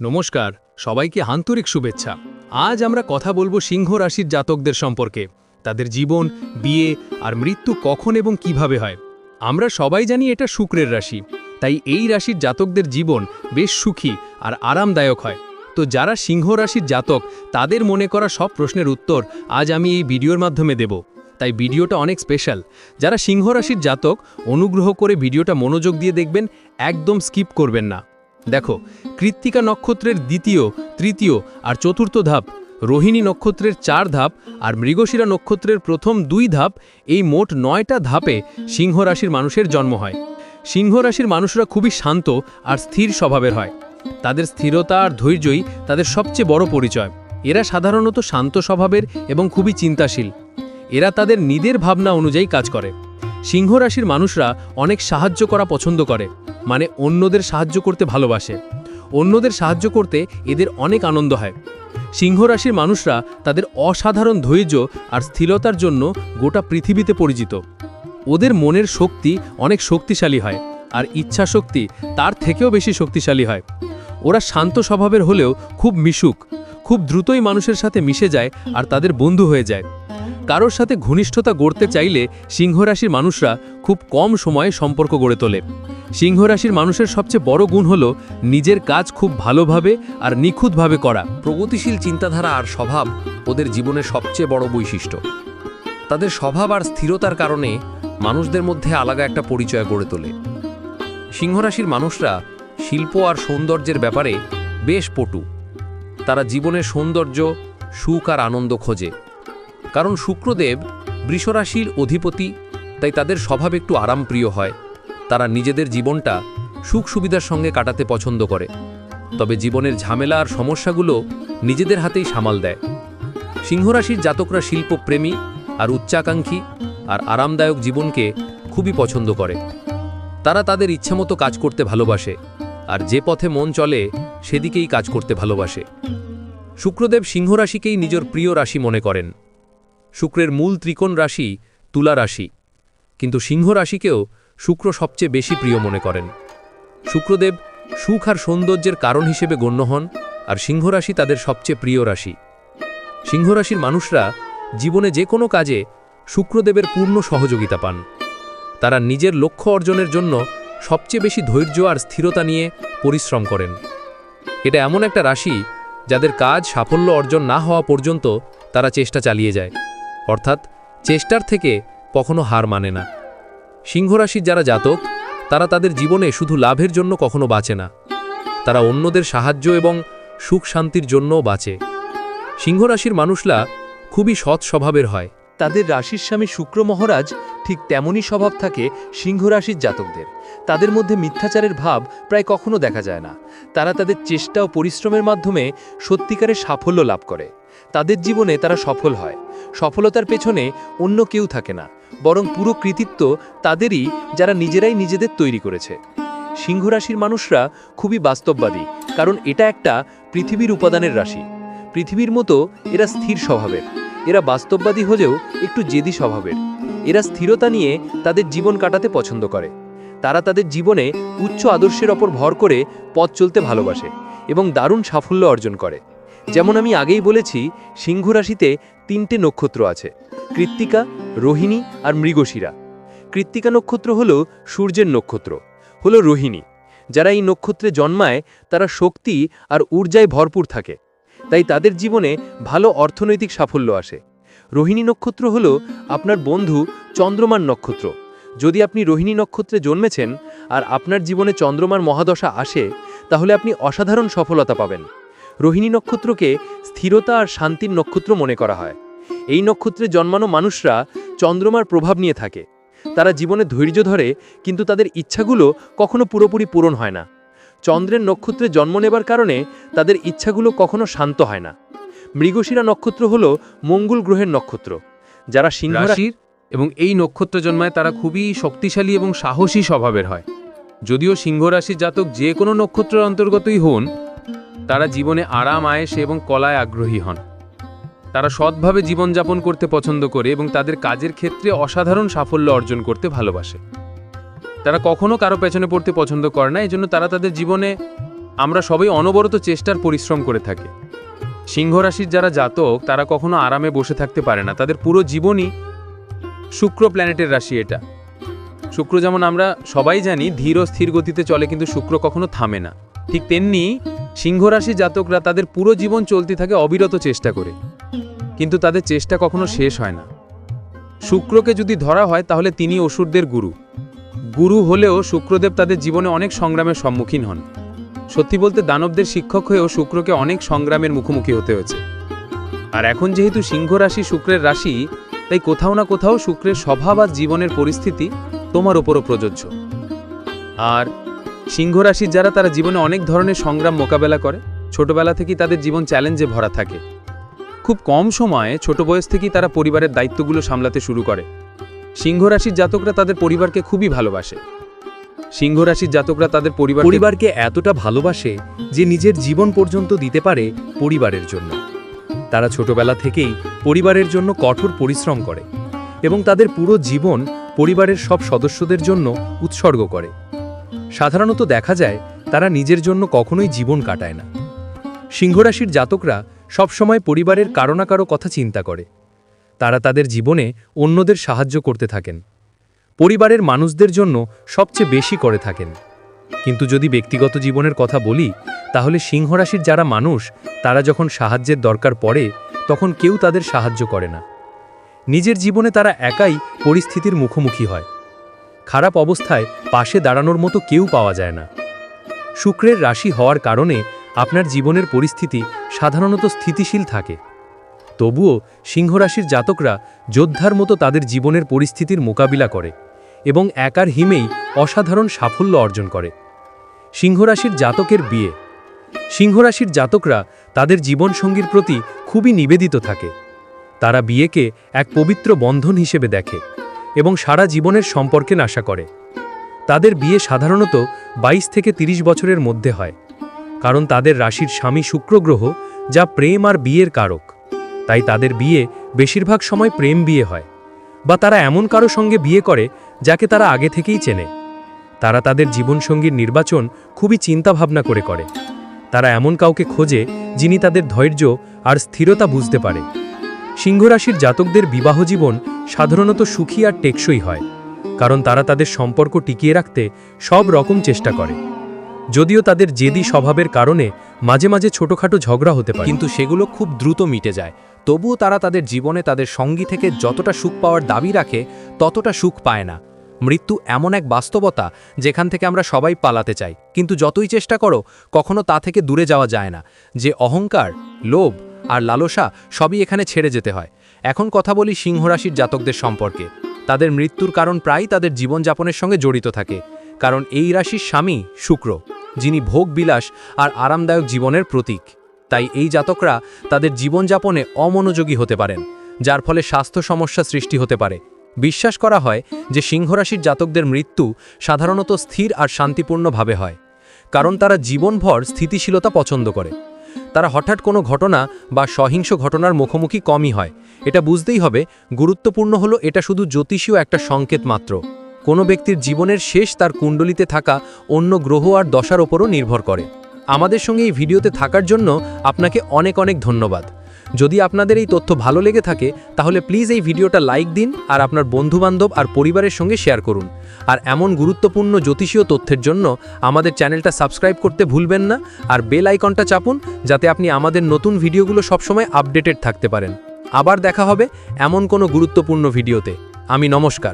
নমস্কার, সবাইকে আন্তরিক শুভেচ্ছা। আজ আমরা কথা বলব সিংহ রাশির জাতকদের সম্পর্কে। তাদের জীবন, বিয়ে আর মৃত্যু কখন এবং কীভাবে হয়। আমরা সবাই জানি এটা শুক্রের রাশি, তাই এই রাশির জাতকদের জীবন বেশ সুখী আর আরামদায়ক হয়। তো যারা সিংহ রাশির জাতক, তাদের মনে করা সব প্রশ্নের উত্তর আজ আমি এই ভিডিওর মাধ্যমে দেব। তাই ভিডিওটা অনেক স্পেশাল। যারা সিংহ রাশির জাতক, অনুগ্রহ করে ভিডিওটা মনোযোগ দিয়ে দেখবেন, একদম স্কিপ করবেন না। দেখো, কৃত্তিকা নক্ষত্রের দ্বিতীয়, তৃতীয় আর চতুর্থ ধাপ, রোহিণী নক্ষত্রের চার ধাপ আর মৃগশিরা নক্ষত্রের প্রথম দুই ধাপ, এই মোট নয়টা ধাপে সিংহ রাশির মানুষের জন্ম হয়। সিংহ রাশির মানুষরা খুবই শান্ত আর স্থির স্বভাবের হয়। তাদের স্থিরতা আর ধৈর্যই তাদের সবচেয়ে বড় পরিচয়। এরা সাধারণত শান্ত স্বভাবের এবং খুবই চিন্তাশীল। এরা তাদের নিদের ভাবনা অনুযায়ী কাজ করে। সিংহ রাশির মানুষরা অনেক সাহায্য করা পছন্দ করে। মানে অন্যদের সাহায্য করতে ভালোবাসে। অন্যদের সাহায্য করতে এদের অনেক আনন্দ হয়। সিংহ রাশির মানুষরা তাদের অসাধারণ ধৈর্য আর স্থিরতার জন্য গোটা পৃথিবীতে পরিচিত। ওদের মনের শক্তি অনেক শক্তিশালী হয় আর ইচ্ছা শক্তি তার থেকেও বেশি শক্তিশালী হয়। ওরা শান্ত স্বভাবের হলেও খুব মিশুক, খুব দ্রুতই মানুষের সাথে মিশে যায় আর তাদের বন্ধু হয়ে যায়। কারোর সাথে ঘনিষ্ঠতা গড়তে চাইলে সিংহরাশির মানুষরা খুব কম সময়ে সম্পর্ক গড়ে তোলে। সিংহ রাশির মানুষের সবচেয়ে বড় গুণ হল নিজের কাজ খুব ভালোভাবে আর নিখুঁতভাবে করা। প্রগতিশীল চিন্তাধারা আর স্বভাব ওদের জীবনের সবচেয়ে বড় বৈশিষ্ট্য। তাদের স্বভাব আর স্থিরতার কারণে মানুষদের মধ্যে আলাদা একটা পরিচয় গড়ে তোলে। সিংহরাশির মানুষরা শিল্প আর সৌন্দর্যের ব্যাপারে বেশ পটু। তারা জীবনের সৌন্দর্য, সুখ আর আনন্দ খোঁজে। কারণ শুক্রদেব বৃষরাশির অধিপতি, তাই তাদের স্বভাব একটু আরামপ্রিয় হয়। তারা নিজেদের জীবনটা সুখ সুবিধার সঙ্গে কাটাতে পছন্দ করে। তবে জীবনের ঝামেলা আর সমস্যাগুলো নিজেদের হাতেই সামাল দেয়। সিংহরাশির জাতকরা শিল্পপ্রেমী আর উচ্চাকাঙ্ক্ষী আর আরামদায়ক জীবনকে খুবই পছন্দ করে। তারা তাদের ইচ্ছামতো কাজ করতে ভালোবাসে আর যে পথে মন চলে সেদিকেই কাজ করতে ভালোবাসে। শুক্রদেব সিংহরাশিকেই নিজের প্রিয় রাশি মনে করেন। শুক্রের মূল ত্রিকোণ রাশি তুলা রাশি। কিন্তু সিংহ রাশিকেও শুক্র সবচেয়ে বেশি প্রিয় মনে করেন। শুক্রদেব সুখ আর সৌন্দর্যের কারণ হিসেবে গণ্য হন আর সিংহরাশি তাদের সবচেয়ে প্রিয় রাশি। সিংহরাশির মানুষরা জীবনে যে কোনো কাজে শুক্রদেবের পূর্ণ সহযোগিতা পান। তারা নিজের লক্ষ্য অর্জনের জন্য সবচেয়ে বেশি ধৈর্য আর স্থিরতা নিয়ে পরিশ্রম করেন। এটা এমন একটা রাশি যাদের কাজ সাফল্য অর্জন না হওয়া পর্যন্ত তারা চেষ্টা চালিয়ে যায়। অর্থাৎ চেষ্টার থেকে কখনো হার মানে না। সিংহরাশির যারা জাতক, তারা তাদের জীবনে শুধু লাভের জন্য কখনো বাঁচে না। তারা অন্যদের সাহায্য এবং সুখ শান্তির জন্যও বাঁচে। সিংহরাশির মানুষরা খুবই সৎ স্বভাবের হয়। তাদের রাশির স্বামী শুক্র মহারাজ ঠিক তেমনই স্বভাব থাকে সিংহ রাশির জাতকদের। তাদের মধ্যে মিথ্যাচারের ভাব প্রায় কখনো দেখা যায় না। তারা তাদের চেষ্টা ও পরিশ্রমের মাধ্যমে সত্যিকারের সাফল্য লাভ করে। তাদের জীবনে তারা সফল হয়। সফলতার পেছনে অন্য কেউ থাকে না, বরং পুরো কৃতিত্ব তাদেরই যারা নিজেরাই নিজেদের তৈরি করেছে। সিংহ রাশির মানুষরা খুবই বাস্তববাদী, কারণ এটা একটা পৃথিবীর উপাদানের রাশি। পৃথিবীর মতো এরা স্থির স্বভাবের, এরা বাস্তববাদী হলেও একটু জেদি স্বভাবের। এরা স্থিরতা নিয়ে তাদের জীবন কাটাতে পছন্দ করে। তারা তাদের জীবনে উচ্চ আদর্শের ওপর ভর করে পথ চলতে ভালোবাসে এবং দারুণ সাফল্য অর্জন করে। যেমন আমি আগেই বলেছি, সিংহ রাশিতে তিনটে নক্ষত্র আছে, কৃত্তিকা, রোহিণী আর মৃগশিরা। কৃত্তিকা নক্ষত্র হল সূর্যের নক্ষত্র, হল রোহিণী। যারা এই নক্ষত্রে জন্মায়, তারা শক্তি আর ঊর্জায় ভরপুর থাকে। তাই তাদের জীবনে ভালো অর্থনৈতিক সাফল্য আসে। রোহিণী নক্ষত্র হল আপনার বন্ধু চন্দ্রমার নক্ষত্র। যদি আপনি রোহিণী নক্ষত্রে জন্মেছেন আর আপনার জীবনে চন্দ্রমার মহাদশা আসে, তাহলে আপনি অসাধারণ সফলতা পাবেন। রোহিণী নক্ষত্রকে স্থিরতা আর শান্তির নক্ষত্র মনে করা হয়। এই নক্ষত্রে জন্মানো মানুষরা চন্দ্রমার প্রভাব নিয়ে থাকে। তারা জীবনে ধৈর্য ধরে, কিন্তু তাদের ইচ্ছাগুলো কখনো পুরোপুরি পূরণ হয় না। চন্দ্রের নক্ষত্রে জন্ম নেবার কারণে তাদের ইচ্ছাগুলো কখনো শান্ত হয় না। মৃগশিরা নক্ষত্র হল মঙ্গল গ্রহের নক্ষত্র। যারা সিংহরাশির রাশির এবং এই নক্ষত্র জন্মায় তারা খুবই শক্তিশালী এবং সাহসী স্বভাবের হয়। যদিও সিংহ রাশির জাতক যে কোনো নক্ষত্রের অন্তর্গতই হন তারা জীবনে আরাম আয়েস এবং কলায় আগ্রহী হন। তারা সৎভাবে জীবনযাপন করতে পছন্দ করে এবং তাদের কাজের ক্ষেত্রে অসাধারণ সাফল্য অর্জন করতে ভালোবাসে। তারা কখনো কারও পেছনে পড়তে পছন্দ করে না, এজন্য তারা তাদের জীবনে আমরা সবাই অনবরত চেষ্টার পরিশ্রম করে থাকি। সিংহ রাশির যারা জাতক, তারা কখনো আরামে বসে থাকতে পারে না। তাদের পুরো জীবনই শুক্র প্ল্যানেটের রাশি এটা। শুক্র যেমন আমরা সবাই জানি, ধীর স্থির গতিতে চলে, কিন্তু শুক্র কখনো থামে না। ঠিক তেমনি সিংহ রাশির জাতকরা তাদের পুরো জীবন চলতে থাকে অবিরত চেষ্টা করে। কিন্তু তাদের চেষ্টা কখনো শেষ হয় না। শুক্রকে যদি ধরা হয়, তাহলে তিনি অসুরদের গুরু। গুরু হলেও শুক্রদেব তাদের জীবনে অনেক সংগ্রামের সম্মুখীন হন। সত্যি বলতে দানবদের শিক্ষক হয়েও শুক্রকে অনেক সংগ্রামের মুখোমুখি হতে হয়েছে। আর এখন যেহেতু সিংহ রাশি শুক্রের রাশি, তাই কোথাও না কোথাও শুক্রের স্বভাব আর জীবনের পরিস্থিতি তোমার ওপরও প্রযোজ্য। আর সিংহ রাশির যারা তারা জীবনে অনেক ধরনের সংগ্রাম মোকাবেলা করে, ছোটবেলা থেকেই তাদের জীবন চ্যালেঞ্জে ভরা থাকে। খুব কম সময়ে ছোট বয়স থেকেই তারা পরিবারের দায়িত্বগুলো সামলাতে শুরু করে। সিংহ রাশির জাতকরা তাদের পরিবারকে খুবই ভালোবাসে। সিংহ রাশির জাতকরা তাদের পরিবার পরিবারকে এতটা ভালোবাসে যে নিজের জীবন পর্যন্ত দিতে পারে পরিবারের জন্য। তারা ছোটবেলা থেকেই পরিবারের জন্য কঠোর পরিশ্রম করে এবং তাদের পুরো জীবন পরিবারের সব সদস্যদের জন্য উৎসর্গ করে। সাধারণত দেখা যায় তারা নিজের জন্য কখনোই জীবন কাটায় না। সিংহরাশির জাতকরা সবসময় পরিবারের কারও না কারও কথা চিন্তা করে। তারা তাদের জীবনে অন্যদের সাহায্য করতে থাকেন। পরিবারের মানুষদের জন্য সবচেয়ে বেশি করে থাকেন। কিন্তু যদি ব্যক্তিগত জীবনের কথা বলি, তাহলে সিংহরাশির যারা মানুষ, তারা যখন সাহায্যের দরকার পড়ে, তখন কেউ তাদের সাহায্য করে না। নিজের জীবনে তারা একাই পরিস্থিতির মুখোমুখি হয়। খারাপ অবস্থায় পাশে দাঁড়ানোর মতো কেউ পাওয়া যায় না। শুক্রের রাশি হওয়ার কারণে আপনার জীবনের পরিস্থিতি সাধারণত স্থিতিশীল থাকে। তবুও সিংহরাশির জাতকরা যোদ্ধার মতো তাদের জীবনের পরিস্থিতির মোকাবিলা করে এবং একার হিমেই অসাধারণ সাফল্য অর্জন করে। সিংহরাশির জাতকের বিয়ে। সিংহরাশির জাতকরা তাদের জীবনসঙ্গীর প্রতি খুবই নিবেদিত থাকে। তারা বিয়েকে এক পবিত্র বন্ধন হিসেবে দেখে। এবং সারা জীবনের সম্পর্কে আশা করে। তাদের বিয়ে সাধারণত ২২ থেকে ৩০ বছরের মধ্যে হয়, কারণ তাদের রাশির স্বামী শুক্রগ্রহ, যা প্রেম আর বিয়ের কারক। তাই তাদের বিয়ে বেশিরভাগ সময় প্রেম বিয়ে হয়, বা তারা এমন কারও সঙ্গে বিয়ে করে, যাকে তারা আগে থেকেই চেনে। তারা তাদের জীবনসঙ্গীর নির্বাচন খুবই চিন্তাভাবনা করে করে। তারা এমন কাউকে খোঁজে, যিনি তাদের ধৈর্য আর স্থিরতা বুঝতে পারে। সিংহরাশির জাতকদের বিবাহ জীবন সাধারণত সুখী আর টেকসই হয়, কারণ তারা তাদের সম্পর্ক টিকিয়ে রাখতে সব রকম চেষ্টা করে। যদিও তাদের জেদি স্বভাবের কারণে মাঝে মাঝে ছোটখাটো ঝগড়া হতে পারে। কিন্তু সেগুলো খুব দ্রুত মিটে যায়। তবুও তারা তাদের জীবনে তাদের সঙ্গী থেকে যতটা সুখ পাওয়ার দাবি রাখে, ততটা সুখ পায় না। মৃত্যু এমন এক বাস্তবতা যেখান থেকে আমরা সবাই পালাতে চাই। কিন্তু যতই চেষ্টা করো, কখনো তা থেকে দূরে যাওয়া যায় না। যে অহংকার, লোভ আর লালসা সবই এখানে ছেড়ে যেতে হয়। এখন কথা বলি সিংহরাশির জাতকদের সম্পর্কে। তাদের মৃত্যুর কারণ প্রায় তাদের জীবনযাপনের সঙ্গে জড়িত থাকে। কারণ এই রাশির স্বামী শুক্র, যিনি ভোগ বিলাস আর আরামদায়ক জীবনের প্রতীক। তাই এই জাতকরা তাদের জীবনযাপনে অমনোযোগী হতে পারেন, যার ফলে স্বাস্থ্য সমস্যা সৃষ্টি হতে পারে। বিশ্বাস করা হয় যে সিংহরাশির জাতকদের মৃত্যু সাধারণত স্থির আর শান্তিপূর্ণভাবে হয়, কারণ তারা জীবনভর স্থিতিশীলতা পছন্দ করে। তারা হঠাৎ কোনো ঘটনা বা সহিংস ঘটনার মুখোমুখি কমই হয়। এটা বুঝতেই হবে, গুরুত্বপূর্ণ হলো এটা শুধু জ্যোতিষীয় একটা সংকেত মাত্র। কোনো ব্যক্তির জীবনের শেষ তার কুণ্ডলিতে থাকা অন্য গ্রহ আর দশার ওপরও নির্ভর করে। আমাদের সঙ্গে এই ভিডিওতে থাকার জন্য আপনাকে অনেক অনেক ধন্যবাদ। যদি আপনাদের এই তথ্য ভালো লেগে থাকে, তাহলে প্লিজ এই ভিডিওটা লাইক দিন আর আপনার বন্ধুবান্ধব আর পরিবারের সঙ্গে শেয়ার করুন। আর এমন গুরুত্বপূর্ণ জ্যোতিষীয় তথ্যের জন্য আমাদের চ্যানেলটা সাবস্ক্রাইব করতে ভুলবেন না আর বেল আইকনটা চাপুন, যাতে আপনি আমাদের নতুন ভিডিওগুলো সবসময় আপডেটেড থাকতে পারেন। আবার দেখা হবে এমন কোনো গুরুত্বপূর্ণ ভিডিওতে। আমি নমস্কার।